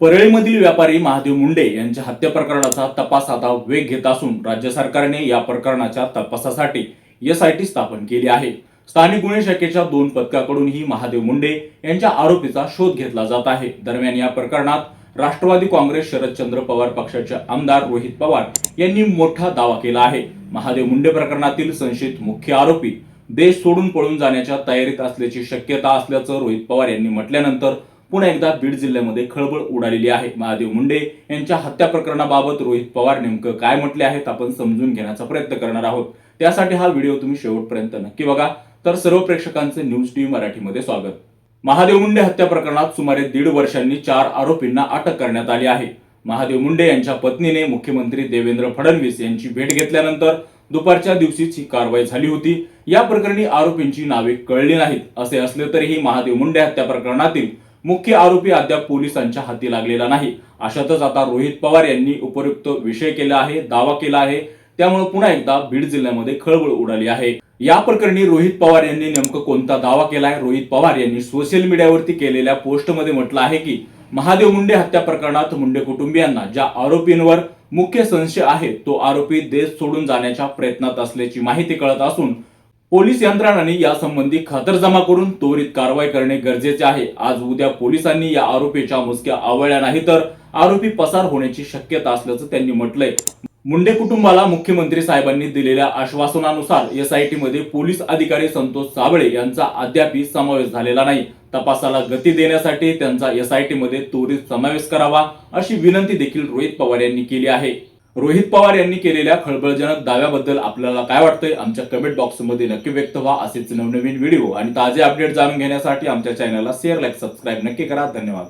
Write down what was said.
परळीमधील व्यापारी महादेव मुंडे यांच्या हत्या प्रकरणाचा तपास आता वेग घेत असून राज्य सरकारने या प्रकरणाच्या तपासासाठी एस आय टी स्थापन केली आहे. स्थानिक गुन्हे शाखेच्या दोन पथकाकडूनही महादेव मुंडे यांच्या आरोपीचा शोध घेतला जात आहे. दरम्यान या प्रकरणात राष्ट्रवादी काँग्रेस शरदचंद्र पवार पक्षाचे आमदार रोहित पवार यांनी मोठा दावा केला आहे. महादेव मुंडे प्रकरणातील संशयित मुख्य आरोपी देश सोडून पळून जाण्याच्या तयारीत असल्याची शक्यता असल्याचं रोहित पवार यांनी म्हटल्यानंतर पुन्हा एकदा बीड जिल्ह्यामध्ये खळबळ उडालेली आहे. महादेव मुंडे यांच्या हत्या प्रकरणाबाबत रोहित पवार नेमकं काय म्हटले आहेत आपण समजून घेण्याचा प्रयत्न करणार आहोत. त्यासाठी हा व्हिडिओ तुम्ही शेवटपर्यंत नक्की बघा. तर सर्व प्रेक्षकांचे न्यूज टीव्ही मराठीमध्ये स्वागत. महादेव मुंडे हत्या प्रकरणात सुमारे दीड वर्षांनी चार आरोपींना अटक करण्यात आली आहे. महादेव मुंडे यांच्या पत्नीने मुख्यमंत्री देवेंद्र फडणवीस यांची भेट घेतल्यानंतर दुपारच्या दिवशीच ही कारवाई झाली होती. या प्रकरणी आरोपींची नावे कळली नाहीत. असे असले तरीही महादेव मुंडे हत्या प्रकरणातील मुख्य आरोपी अद्याप पोलिसांच्या हाती लागलेला नाही. अशातच आता रोहित पवार यांनी उपयुक्त विषय केला आहे दावा केला आहे. त्यामुळे पुन्हा एकदा बीड जिल्ह्यामध्ये खळबळ उडाली आहे. या प्रकरणी रोहित पवार यांनी नेमकं कोणता दावा केला आहे रोहित पवार यांनी सोशल मीडियावरती केलेल्या पोस्टमध्ये म्हटलं आहे की महादेव मुंडे हत्या प्रकरणात मुंडे कुटुंबियांना ज्या आरोपींवर मुख्य संशय आहे तो आरोपी देश सोडून जाण्याच्या प्रयत्नात असल्याची माहिती कळत असून पोलीस यंत्रणांनी यासंबंधी खातरजमा करून त्वरित कारवाई करणे गरजेचे आहे. आज उद्या पोलिसांनी या आरोपीच्या मुसक्या आवळल्या नाही तर आरोपी पसार होण्याची शक्यता असल्याचं त्यांनी म्हटलंय. मुंडे कुटुंबाला मुख्यमंत्री साहेबांनी दिलेल्या आश्वासनानुसार एसआयटी मध्ये पोलीस अधिकारी संतोष साबळे यांचा अद्यापही समावेश झालेला नाही. तपासाला गती देण्यासाठी त्यांचा एसआयटी मध्ये त्वरित समावेश करावा अशी विनंती देखील रोहित पवार यांनी केली आहे. रोहित पवार यांनी केलेल्या खळबळजनक दाव्याबद्दल आपल्याला काय वाटतंय? आमच्या कमेंट बॉक्समध्ये नक्की व्यक्त व्हा. असेच नवनवीन व्हिडिओ आणि ताजे अपडेट जाणून घेण्यासाठी आमच्या चॅनलला शेअर लाईक सबस्क्राईब नक्की करा. धन्यवाद.